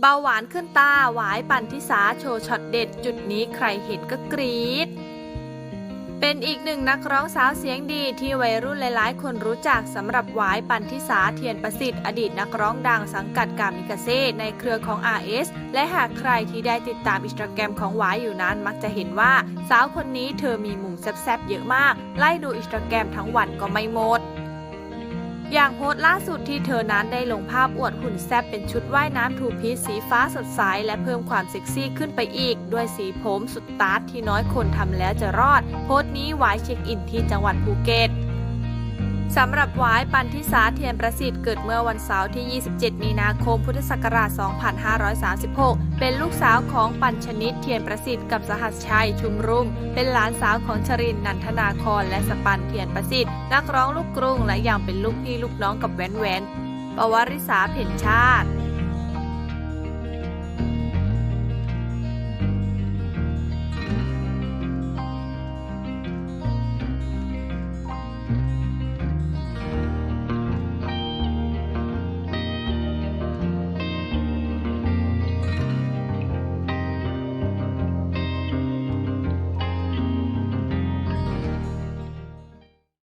เบาหวานขึ้นตา หวายปันทิสาโชว์ช็อตเด็ด จุดนี้ใครเห็นก็กรี๊ด เป็นอีกหนึ่งนักร้องสาวเสียงดีที่วัยรุ่นหลายๆ คนรู้จักสำหรับหวายปันทิสาเทียนประสิทธิ์อดีตนักร้องดังสังกัดกามิกาเซ่ในเครือของ RS และหากใครที่ได้ติดตามอินสตาแกรมของหวายอยู่นั้นมักจะเห็นว่า สาวคนนี้เธอมีมุมแซ่บๆเยอะมาก ไล่ดูอินสตาแกรมทั้งวันก็ไม่หมด อย่างโพสต์ล่าสุดที่เธอนั้นได้ลงภาพอวดหุ่นแซบเป็นชุดว่ายน้ำทูพีซสีฟ้าสดใสและเพิ่มความเซ็กซี่ขึ้นไปอีก ด้วยสีผมสุดตาร์ทที่น้อยคนทำแล้วจะรอด โพสต์นี้ไว้เช็คอินที่จังหวัดภูเก็ต สำหรับหวายปันทิสาเทียนประสิทธิ์เกิดเมื่อวันเสาร์ที่ 27 มีนาคม พุทธศักราช 2536 เป็นลูกสาวของปัญชนิดเทียนประสิทธิ์กับสหัสชัยชุมรุ่ง เป็นหลานสาวของชรินนันทนาครและสปันเทียนประสิทธิ์นักร้องลูกกรุงและยังเป็นลูกพี่ลูกน้องกับแหวนแหวนปวริษาเพ็ญชาติ